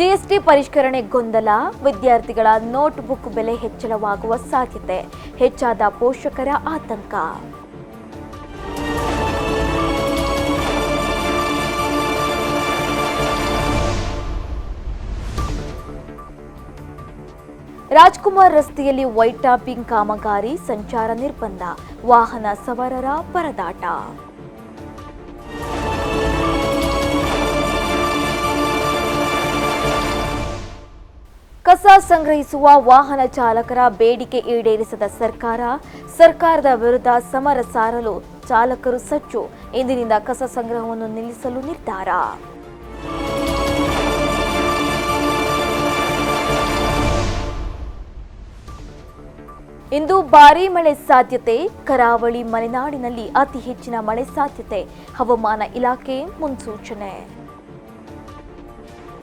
GST ಪರಿಷ್ಕರಣೆ ಗೊಂದಲ, ವಿದ್ಯಾರ್ಥಿಗಳ ನೋಟ್ಬುಕ್ ಬೆಲೆ ಹೆಚ್ಚಳವಾಗುವ ಸಾಧ್ಯತೆ, ಹೆಚ್ಚಾದ ಪೋಷಕರ ಆತಂಕ. ರಾಜ್ಕುಮಾರ್ ರಸ್ತೆಯಲ್ಲಿ ವೈಟ್ ಟಾಪಿಂಗ್ ಕಾಮಗಾರಿ, ಸಂಚಾರ ನಿರ್ಬಂಧ, ವಾಹನ ಸವಾರರ ಪರದಾಟ. ಕಸ ಸಂಗ್ರಹಿಸುವ ವಾಹನ ಚಾಲಕರ ಬೇಡಿಕೆ ಈಡೇರಿಸದ ಸರ್ಕಾರ, ಸರ್ಕಾರದ ವಿರುದ್ಧ ಸಮರ ಸಾರಲು ಚಾಲಕರು ಸಜ್ಜು. ಇಂದಿನಿಂದ ಕಸ ಸಂಗ್ರಹವನ್ನು ನಿಲ್ಲಿಸಲು ನಿರ್ಧಾರ. ಇಂದು ಭಾರೀ ಮಳೆ ಸಾಧ್ಯತೆ. ಕರಾವಳಿ ಮಲೆನಾಡಿನಲ್ಲಿ ಅತಿ ಹೆಚ್ಚಿನ ಮಳೆ ಸಾಧ್ಯತೆ. ಹವಾಮಾನ ಇಲಾಖೆ ಮುನ್ಸೂಚನೆ.